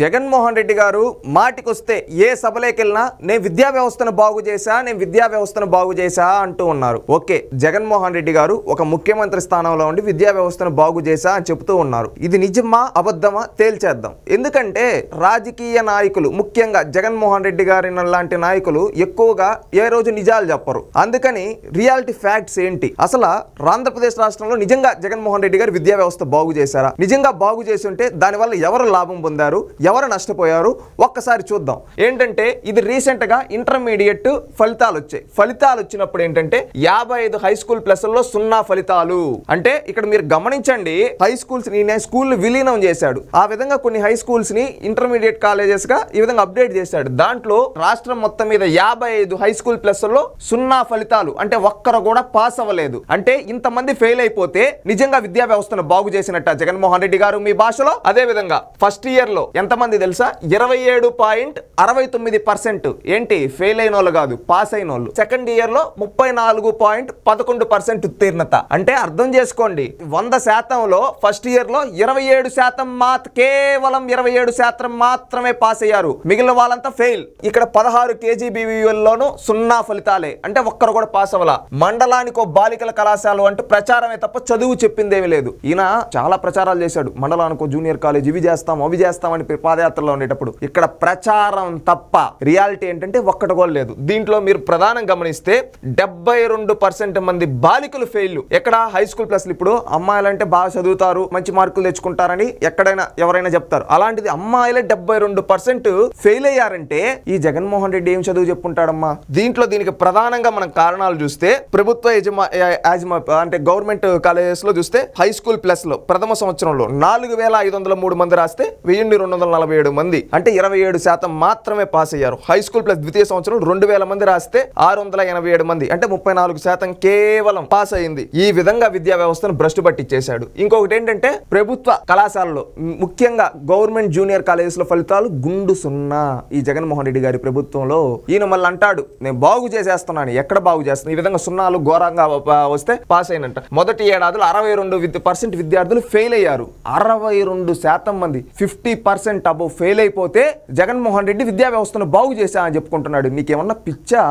జగన్మోహన్ రెడ్డి గారు మాటికొస్తే ఏ సభలోకెళ్ళినా నేను విద్యా వ్యవస్థను బాగు చేశా నేను విద్యా వ్యవస్థను బాగు చేశా అంటూ ఉన్నారు. ఓకే జగన్మోహన్ రెడ్డి గారు ఒక ముఖ్యమంత్రి స్థానంలో ఉండి విద్యా వ్యవస్థను బాగు చేశా అని చెబుతూ ఉన్నారు. ఇది నిజమా అబద్ధమా తేల్చేద్దాం. ఎందుకంటే రాజకీయ నాయకులు ముఖ్యంగా జగన్మోహన్ రెడ్డి గారి లాంటి నాయకులు ఎక్కువగా ఏ రోజు నిజాలు చెప్పరు. అందుకని రియాలిటీ ఫ్యాక్ట్స్ ఏంటి? అసలు ఆంధ్రప్రదేశ్ రాష్ట్రంలో నిజంగా జగన్మోహన్ రెడ్డి గారు విద్యా వ్యవస్థ బాగు చేశారా? నిజంగా బాగు చేసి ఉంటే దానివల్ల ఎవరు లాభం పొందారు? ఎవరు నష్టపోయారు? ఒక్కసారి చూద్దాం. ఏంటంటే ఇది రీసెంట్గా ఇంటర్మీడియట్ ఫలితాలు వచ్చాయి ఫలితాలు వచ్చినప్పుడు ఏంటంటే యాభై ఐదు హై స్కూల్ ప్లస్లో సున్నా ఫలితాలు. అంటే ఇక్కడ మీరు గమనించండి హై స్కూల్స్ని స్కూల్ విలీనం చేశాడు. ఆ విధంగా కొన్ని హై స్కూల్స్ని ఇంటర్మీడియట్ కాలేజెస్గా ఈ విధంగా అప్డేట్ చేశాడు. దాంట్లో రాష్ట్రం మొత్తం మీద యాభై ఐదు హై స్కూల్ ప్లస్లో సున్నా ఫలితాలు. అంటే ఒక్కరు కూడా పాస్ అవ్వలేదు. అంటే ఇంతమంది ఫెయిల్ అయిపోతే నిజంగా విద్యా వ్యవస్థను బాగు చేసినట్ట జగన్మోహన్ రెడ్డి గారు మీ భాషలో? అదే విధంగా ఫస్ట్ ఇయర్లో ఎంతమంది తెలుసా? ఇరవై ఏడు పాయింట్ అరవై తొమ్మిది పర్సెంట్. ఏంటి? ఫెయిల్ అయిన వాళ్ళు కాదు పాస్ అయిన వాళ్ళు సెకండ్ ఇయర్లో ముప్పై నాలుగు పాయింట్ పదకొండు పర్సెంట్ ఉత్తీర్ణత. అంటే అర్థం చేసుకోండి వంద శాతంలో ఫస్ట్ ఇయర్లో ఇరవై ఏడు శాతం మాత్ కేవలం ఇరవై ఏడు శాతం మాత్రమే పాస్ అయ్యారు. మిగిలిన వాళ్ళంతా ఫెయిల్. ఇక్కడ పదహారు కేజీబీవీఎల్లోనూ సున్నా ఫలితాలే. అంటే ఒక్కరు కూడా పాస్ అవ్వాల. మండలానికి ఒక బాలికల కళాశాల అంటూ ప్రచారమే తప్ప చదువు చెప్పిందేమీ లేదు. ఈయన చాలా ప్రచారాలు చేశాడు. మండలానికి జూనియర్ కాలేజ్ ఇవి చేస్తాం అవి చేస్తామని పాదయాత్రలో ఉండేటప్పుడు ఇక్కడ ప్రచారం తప్ప రియాలిటీ ఏంటంటే ఒక్కటి కూడా లేదు. దీంట్లో మీరు ప్రధానం గమనిస్తే డెబ్బై రెండు పర్సెంట్ మంది బాలికలు ఫెయిల్ ఎక్కడ? హై స్కూల్ ప్లస్ ఇప్పుడు అమ్మాయిలంటే బాగా చదువుతారు మంచి మార్కులు తెచ్చుకుంటారని ఎక్కడైనా ఎవరైనా చెప్తారు. అలాంటిది అమ్మాయిలే డెబ్బై రెండు పర్సెంట్ ఫెయిల్ అయ్యారంటే ఈ జగన్మోహన్ రెడ్డి ఏం చదువు చెప్పుంటాడమ్మా? దీంట్లో దీనికి ప్రధానంగా మనం కారణాలు చూస్తే ప్రభుత్వ యజమా యాజమా అంటే గవర్నమెంట్ కాలేజెస్లో చూస్తే హై స్కూల్ ప్లస్లో ప్రథమ సంవత్సరంలో నాలుగు వేల ఐదు వందల మూడు మంది రాస్తే వెయ్యి రెండు వందల నలభై ఏడు మంది అంటే ఇరవై ఏడు శాతం మాత్రమే పాస్ అయ్యారు. హై స్కూల్ ప్లస్ ద్వితీయ సంవత్సరం రెండు వేల మంది రాస్తే ఆరు వందల ఎనభై ఏడు మంది అంటే ముప్పై నాలుగు శాతం కేవలం పాస్ అయింది. ఈ విధంగా విద్యా వ్యవస్థను భ్రష్టు పట్టించేశాడు. ఇంకొకటి ఏంటంటే ప్రభుత్వ కళాశాలలో ముఖ్యంగా గవర్నమెంట్ జూనియర్ కాలేజెస్లో ఫలితాలు గుండు సున్నా. ఈ జగన్మోహన్ రెడ్డి గారి ప్రభుత్వంలో ఈయన మళ్ళీ అంటాడు నేను బాగు చేసేస్తున్నాను ఎక్కడ బాగు చేస్తున్నాను ఈ విధంగా సున్నాలు ఘోరంగా వస్తే పాస్ అయినంట మొదటి ఏడాదిలో అరవై రెండు పర్సెంట్ విద్యార్థులు ఫెయిల్ అయ్యారు. అరవై రెండు శాతం మంది ఫిఫ్టీ పర్సెంట్ అబౌవ్ ఫెయిల్ అయిపోతే జగన్మోహన్ రెడ్డి విద్యా వ్యవస్థను బాగు చేశా అని చెప్పుకుంటున్నాడు. నీకేమన్నా పిచ్చా?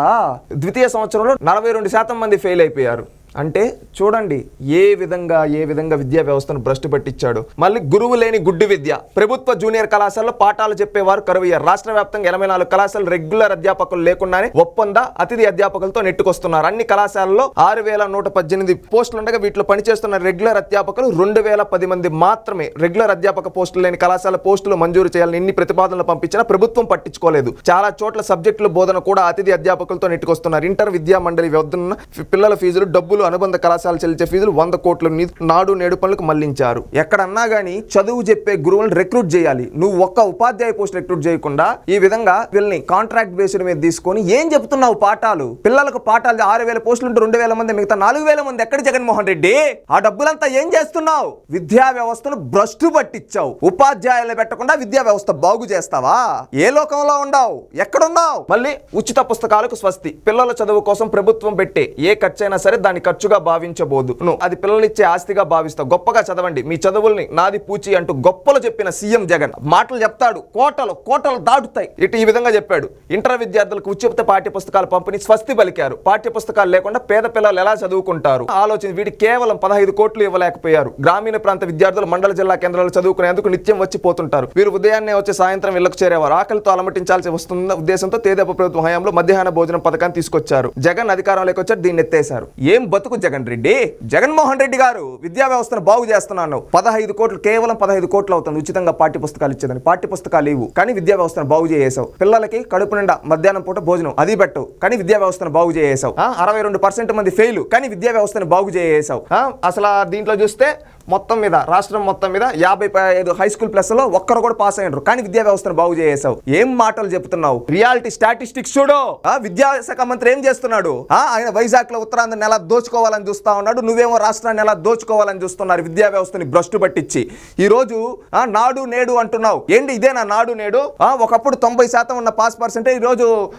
ద్వితీయ సంవత్సరంలో నలభై రెండు శాతం మంది ఫెయిల్ అయిపోయారు. అంటే చూడండి ఏ విధంగా ఏ విధంగా విద్యా వ్యవస్థను భ్రష్టు పట్టించాడు. మళ్ళీ గురువు లేని గుడ్డి విద్య. ప్రభుత్వ జూనియర్ కళాశాలలో పాఠాలు చెప్పేవారు కరువయ్యారు రాష్ట్ర వ్యాప్తంగా ఎనభై నాలుగు కళాశాలలు రెగ్యులర్ అధ్యాపకులు లేకుండానే ఒప్పంద అతిథి అధ్యాపకులతో నెట్టుకొస్తున్నారు. అన్ని కళాశాలల్లో ఆరు వేల నూట పద్దెనిమిది పోస్టులు ఉండగా వీటిలో పనిచేస్తున్న రెగ్యులర్ అధ్యాపకులు రెండు వేల పది మంది మాత్రమే. రెగ్యులర్ అధ్యాపక పోస్టులు లేని కళాశాల పోస్టులు మంజూరు చేయాలని ఎన్ని ప్రతిపాదనలు పంపించినా ప్రభుత్వం పట్టించుకోలేదు. చాలా చోట్ల సబ్జెక్టుల బోధన కూడా అతిథి అధ్యాపకులతో నెట్టుకొస్తున్నారు. ఇంటర్ విద్యా మండలి వద్దన్న పిల్లల ఫీజులు డబ్బులు అనుబంధ కళాశాల చెల్లించే ఫీజులు వంద కోట్ల నాడు నేడు పనులకు మళ్ళించారు. ఎక్కడన్నా గానీ చదువు చెప్పే గురువులను రిక్రూట్ చేయాలి. నువ్వు ఒక్క ఉపాధ్యాయ పోస్ట్ రిక్రూట్ చేయకుండా ఈ విధంగా వీళ్ళని కాంట్రాక్ట్ బేస్డ్ మీద తీసుకొని ఏం చెప్తున్నావు పాఠాలు? పిల్లలకు పాఠాలు ఆరు వేల పోస్టులు ఉంటే రెండు వేల మంది మిగతా నాలుగు వేల మంది ఎక్కడ జగన్మోహన్ రెడ్డి? ఆ డబ్బులంతా ఏం చేస్తున్నావు? విద్యా వ్యవస్థను భ్రష్టు పట్టించావు. ఉపాధ్యాయులు పెట్టకుండా విద్యా వ్యవస్థ బాగు చేస్తావా? ఏ లోకంలో ఉండవు? ఎక్కడున్నావు? మళ్ళీ ఉచిత పుస్తకాలకు స్వస్తి. పిల్లల చదువు కోసం ప్రభుత్వం పెట్టే ఏ ఖర్చైనా సరే దాని ఖర్చుగా భావించబోదు. నువ్వు అది పిల్లలిచ్చే ఆస్తిగా భావిస్తావు. గొప్పగా చదవండి. మీ చదువుల్ని నాది పూచి అంటూ గొప్పలు చెప్పిన సీఎం జగన్ మాటలు చెప్తాడు. కోటలు కోటలు దాటుతాయి. ఇటు ఈ విధంగా చెప్పాడు. ఇంటర్ విద్యార్థులకు ఉచిత పాఠ్య పుస్తకాలు పంపిణీ స్వస్తి పలికారు. పాఠ్య పుస్తకాలు లేకుండా పేద పిల్లలు ఎలా చదువుకుంటారు? ఆలోచన వీటి కేవలం పదహైదు కోట్లు ఇవ్వలేకపోయారు. గ్రామీణ ప్రాంత విద్యార్థులు మండల జిల్లా కేంద్రాలు చదువుకునేందుకు నిత్యం వచ్చి పోతుంటారు. వీరు ఉదయాన్నే వచ్చి సాయంత్రం ఇళ్ళకు చేరేవారు. ఆకలితో అలమటించాల్సి వస్తున్న ఉద్దేశంతో తేదేప ప్రభుత్వం హయాంలో మధ్యాహ్న భోజనం పథకాన్ని తీసుకొచ్చారు. జగన్ అధికారంలోకి వచ్చారు దీన్ని ఎత్తేశారు. ఏం బతుకు జగన్ రెడ్డి. జగన్మోహన్ రెడ్డి గారు విద్యా వ్యవస్థను బాగు చేస్తున్నాను. పదహైదు కోట్లు కేవలం పదహైదు కోట్లు అవుతుంది. ఉచితంగా పాఠ్య పుస్తకాలు ఇచ్చేదని. పాఠ్య పుస్తకాలు లేవు. కానీ విద్యా వ్యవస్థను బాగు చేసేసావు పిల్లలకి కడుపు నిండా మధ్యాహ్నం పూట భోజనం అది పెట్టు. కానీ విద్యా వ్యవస్థను బాగు చేసేసావు అరవై రెండు పర్సెంట్ మంది ఫెయిల్. కానీ విద్యా వ్యవస్థను బాగు చేసేసావు అసలు దీంట్లో చూస్తే మొత్తం మీద రాష్ట్రం మొత్తం మీద యాభై ఐదు హై స్కూల్ ప్లస్లో ఒక్కరు కూడా పాస్ అయ్యారు కానీ విద్యా వ్యవస్థను బాగు చేసావు ఏం మాటలు చెప్తున్నావు? రియాలిటీ స్టాటిస్టిక్స్ చూడు. ఆ, విద్యాశాఖ మంత్రి ఏం చేస్తున్నాడు? ఆయన వైజాగ్లో ఉత్తరాంధ్రని ఎలా దోచుకోవాలని చూస్తా ఉన్నాడు. నువ్వేమో రాష్ట్రాన్ని ఎలా దోచుకోవాలని చూస్తున్నారు విద్యా వ్యవస్థని భ్రష్టు పట్టించి. ఈ రోజు ఆ, నాడు నేడు అంటున్నావు. ఏంటి ఇదేనా నాడు నేడు? ఆ, ఒకప్పుడు తొంభై శాతం ఉన్న పాస్ పర్సెంటేజ్ ఈ రోజు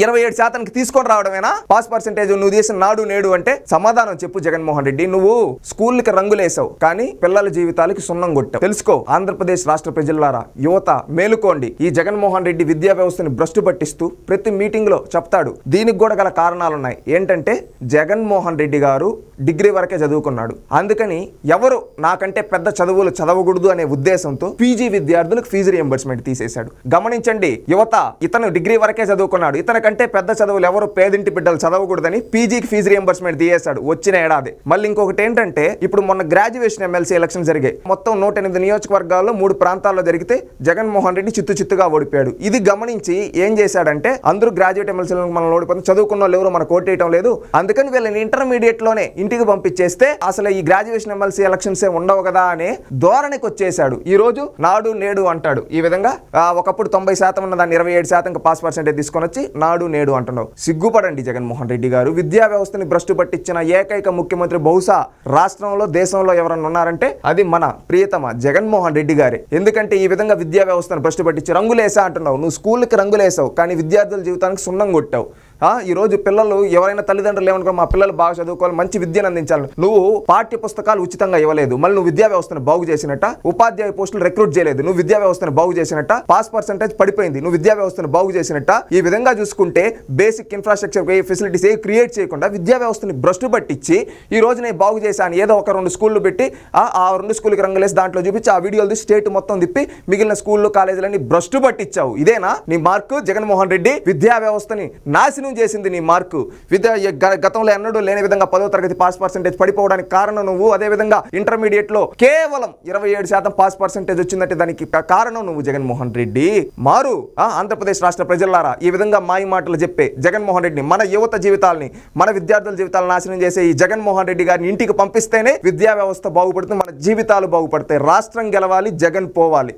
ఇరవై ఏడు శాతానికి తీసుకొని రావడమేనా? పాస్ పర్సెంటేజ్ నువ్వు చేసిన నాడు నేడు అంటే సమాధానం చెప్పు జగన్మోహన్ రెడ్డి. నువ్వు స్కూల్కి రంగులేసావు. తెచ్చావు కానీ పిల్లల జీవితాలకి సున్నం కొట్టావు తెలుసుకో ఆంధ్రప్రదేశ్ రాష్ట్ర ప్రజలారా యువత మేలుకోండి. ఈ జగన్మోహన్ రెడ్డి విద్యా వ్యవస్థని భ్రష్టు పట్టిస్తూ ప్రతి మీటింగ్లో చెప్తాడు. దీనికి కూడా గల కారణాలు ఉన్నాయి ఏంటంటే జగన్మోహన్ రెడ్డి గారు డిగ్రీ వరకే చదువుకున్నాడు. అందుకని ఎవరు నాకంటే పెద్ద చదువులు చదవకూడదు అనే ఉద్దేశంతో పీజీ విద్యార్థులకు ఫీజు రియంబర్స్మెంట్ తీసేశాడు. గమనించండి యువత ఇతను డిగ్రీ వరకే చదువుకున్నాడు. ఇతనికంటే పెద్ద చదువులు ఎవరు పేదింటి బిడ్డలు చదవకూడదని పీజీకి ఫీజు రియంబర్స్మెంట్ తీసేశాడు. వచ్చిన ఏడాది. మళ్ళీ ఇంకొకటి ఏంటంటే ఇప్పుడు మొన్న గ్రాడ్యుయేషన్ ఎమ్మెల్సీ ఎలక్షన్ జరిగాయి. మొత్తం నూట ఎనిమిది నియోజకవర్గాల్లో మూడు ప్రాంతాల్లో జరిగితే జగన్మోహన్ రెడ్డి చిత్తు చిత్తుగా ఓడిపోయాడు. ఇది గమనించి ఏం చేశాడంటే అందరూ గ్రాడ్యుయేట్ ఎమ్మెల్సీలను మనం ఓడిపోతుంది చదువుకున్న వాళ్ళు ఎవరు మనకు ఓటేయటం లేదు. అందుకని వీళ్ళని ఇంటర్మీడియట్లోనే ఇంటికి పంపించేస్తే అసలు ఈ గ్రాడ్యుయేషన్ ఎమ్మెల్సీ ఎలక్షన్స్ ఏ ఉండవు కదా అనే ధోరణికి వచ్చేసాడు ఈ రోజు నాడు నేడు అంటాడు. ఈ విధంగా ఒకప్పుడు తొంభై శాతం ఉన్న దాన్ని ఇరవై ఏడు శాతం పాస్ పర్సెంటేజ్ తీసుకొని వచ్చి నాడు నేడు అంటున్నావు సిగ్గుపడండి జగన్మోహన్ రెడ్డి గారు. విద్యా వ్యవస్థని భ్రష్టు పట్టించిన ఏకైక ముఖ్యమంత్రి బహుశా రాష్ట్రంలో దేశంలో ఎవరన్నా ఉన్నారంటే అది మన ప్రియతమ జగన్మోహన్ రెడ్డి గారే. ఎందుకంటే ఈ విధంగా విద్యా వ్యవస్థను భ్రష్టు పట్టించి రంగులేసా అంటున్నావు. నువ్వు స్కూల్కి రంగులేసావు కానీ విద్యార్థుల జీవితానికి సున్నం కొట్టావు. ఆ, ఈ రోజు పిల్లలు ఎవరైనా తల్లిదండ్రులు ఏమనుకో మా పిల్లలు బాగా చదువుకోవాలి మంచి విద్యను అందించాలి నువ్వు పాఠ్య పుస్తకాలు ఉచితంగా ఇవ్వలేదు. మళ్ళీ నువ్వు విద్యా వ్యవస్థను బాగు చేసినట్ట ఉపాధ్యాయ పోస్టులు రిక్రూట్ చేయలేదు. నువ్వు విద్యా వ్యవస్థను బాగు చేసినట్ట పాస్ పర్సెంటేజ్ పడిపోయింది. నువ్వు విద్యా వ్యవస్థను బాగు చేసినట్ట ఈ విధంగా చూసుకుంటే బేసిక్ ఇన్ఫ్రాస్ట్రక్చర్ ఫెసిలిటీస్ ఏ క్రియేట్ చేయకుండా విద్యా వ్యవస్థని భ్రష్టు పట్టించి ఈ రోజు నేను బాగు చేశాను ఏదో ఒక రెండు స్కూళ్ళు పెట్టి ఆ ఆ రెండు స్కూల్కి రంగులేసి దాంట్లో చూపించి ఆ వీడియోలు తీసి స్టేట్ మొత్తం తిప్పి మిగిలిన స్కూళ్ళు కాలేజీలన్నీ భ్రష్టు పట్టించావు. ఇదేనా? నీ మార్కు జగన్మోహన్ రెడ్డి విద్యా వ్యవస్థని నాశనం చేసింది నీ మార్కు. విద్య గ- గతంలో ఎన్నడూ లేని విధంగా పదో తరగతి పాస్ పర్సెంటేజ్ పడిపోవడానికి కారణం నువ్వు. అదే విధంగా ఇంటర్మీడియట్లో కేవలం ఇరవై ఏడు శాతం పాస్ పర్సెంటేజ్ వచ్చిందంటే దానికి కారణం నువ్వు జగన్మోహన్ రెడ్డి. మారు. ఆంధ్రప్రదేశ్ రాష్ట్ర ప్రజలారా ఈ విధంగా మాయ మాటలు చెప్పే జగన్మోహన్ రెడ్డిని మన యువత జీవితాల్ని మన విద్యార్థుల జీవితాలను నాశనం చేసే ఈ జగన్మోహన్ రెడ్డి గారిని ఇంటికి పంపిస్తేనే విద్యా వ్యవస్థ బాగుపడుతుంది మన జీవితాలు బాగుపడతాయి. రాష్ట్రం గెలవాలి జగన్ పోవాలి.